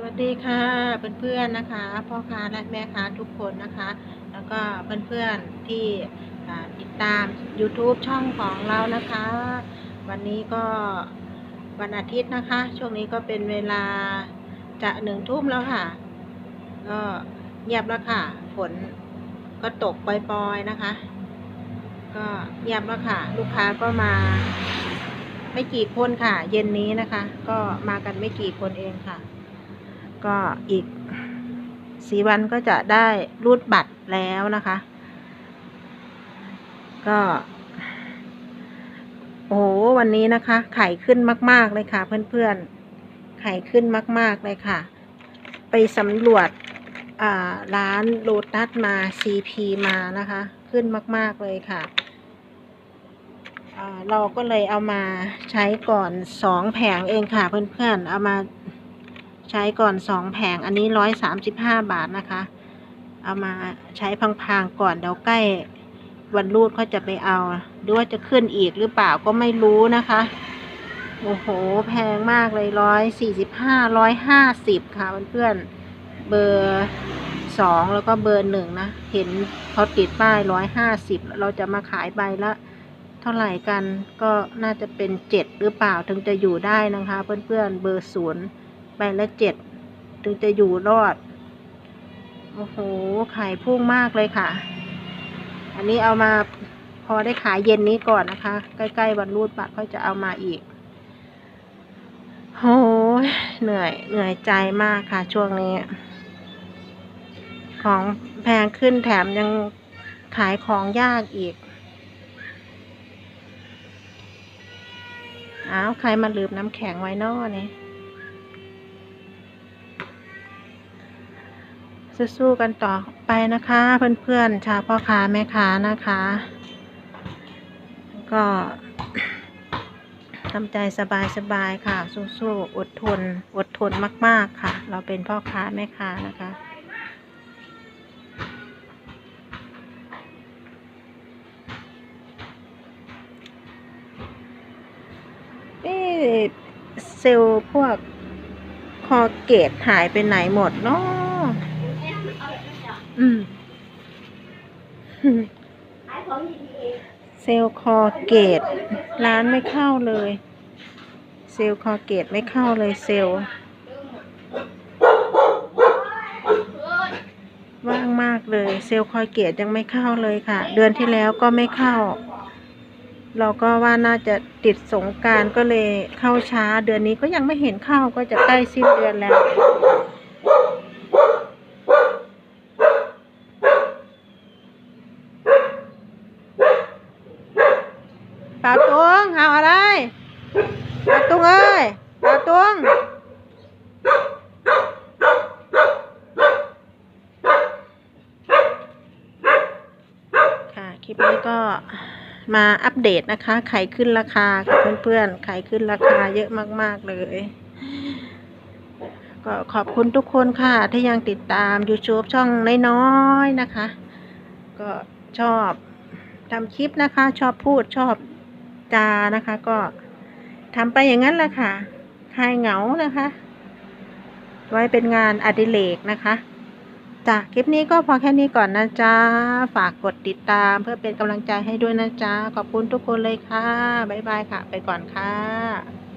สวัสดีค่ะเพื่อนๆนะคะ พ่อค้าและแม่ค้าทุกคนนะคะ แล้วก็เพื่อนๆที่อ่ติดตาม YouTube ช่องของเรานะคะ วันนี้ก็วันอาทิตย์นะคะ ช่วงนี้ก็เป็นเวลาจะหนึ่งทุ่มแล้วค่ะ ก็เงียบแล้วค่ะ ฝนก็ตกปล่อยๆนะคะ ก็เงียบแล้วค่ะ ลูกค้าก็มาไม่กี่คนค่ะ เย็นนี้นะคะ ก็มากันไม่กี่คนเองค่ะ ก็อีกสีวันก็จะได้รูดบัตรแล้วนะคะ ก็โอ้โหวันนี้นะคะ ไข่ขึ้นมาก ๆ เลยค่ะ เพื่อนๆ ไข่ขึ้นมาก ๆ เลยค่ะ ไปสำรวจร้านโลตัสมา CP มานะคะ ขึ้นมาก ๆ เลยค่ะ เราก็เลยเอามาใช้ก่อนสองแผงเองค่ะ เพื่อนๆ เอามา ใช้ก่อนสองแผงอันนี้ร้อยสามสิบห้าบาทนะคะ เอามาใช้พังๆก่อนเดี๋ยวใกล้วันรูดก็จะไปเอาหรือว่าจะขึ้นอีกหรือเปล่าก็ไม่รู้นะคะ โอ้โห แพงมากเลยร้อยสี่สิบห้าร้อยห้าสิบค่ะเพื่อนๆเบอร์สองแล้วก็เบอร์หนึ่งนะ เห็นเขาติดป้ายร้อยห้าสิบเราจะมาขายใบละเท่าไหร่กันก็น่าจะเป็นเจ็ดหรือเปล่าถึงจะอยู่ได้นะคะ เพื่อนๆเบอร์ศูนย์ ใบละเจ็ดถึงจะอยู่รอด โอ้โห ขายพุ่งมากเลยค่ะ อันนี้เอามาพอได้ขายเย็นนี้ก่อนนะคะ ใกล้ๆวันรูดบัตรก็จะเอามาอีกโอ้ยเหนื่อย เหนื่อยใจมากค่ะช่วงนี้ ของแพงขึ้นแถมยังขายของยากอีก อ้าว ใครมาลืมน้ำแข็งไว้นอเนี่ย สู้ๆกันต่อไปนะคะ เพื่อนๆชาวพ่อค้าแม่ค้านะคะ ก็ทำใจสบายๆค่ะ สู้ๆอดทน อดทนมาก ๆค่ะ เราเป็นพ่อค้าแม่ค้านะคะเอ๊ะเซลล์พวกคอเกตหายไปไหนหมดเนาะ อืมเซลคอเกต ร้านไม่เข้าเลย เซลคอเกตไม่เข้าเลยเซลว่างมากเลย เซลคอเกตยังไม่เข้าเลยค่ะ เดือนที่แล้วก็ไม่เข้า เราก็ว่าน่าจะติดสงการก็เลยเข้าช้า เดือนนี้ก็ยังไม่เห็นเข้าก็จะใกล้สิ้นเดือนแล้ว ปาตุงเอาอะไรปาตุงเอ้ยปาตุงค่ะ คลิปนี้ก็มาอัปเดตนะคะ ไข่ขึ้นราคาค่ะเพื่อนๆ ไข่ขึ้นราคาเยอะมาก ๆ เลย ก็ขอบคุณทุกคนค่ะ ที่ยังติดตาม YouTube ช่องน้อยๆนะคะ ก็ชอบทำคลิปนะคะ ชอบพูดชอบ จานะคะ ก็ทำไปอย่างนั้นแหละค่ะคลายเหงานะคะ ไว้เป็นงานอดิเรกนะคะจากคลิปนี้ก็พอแค่นี้ก่อนนะจ๊ะ ฝากกดติดตามเพื่อเป็นกำลังใจให้ด้วยนะจ๊ะ ขอบคุณทุกคนเลยค่ะ บ๊ายบายค่ะ ไปก่อนค่ะ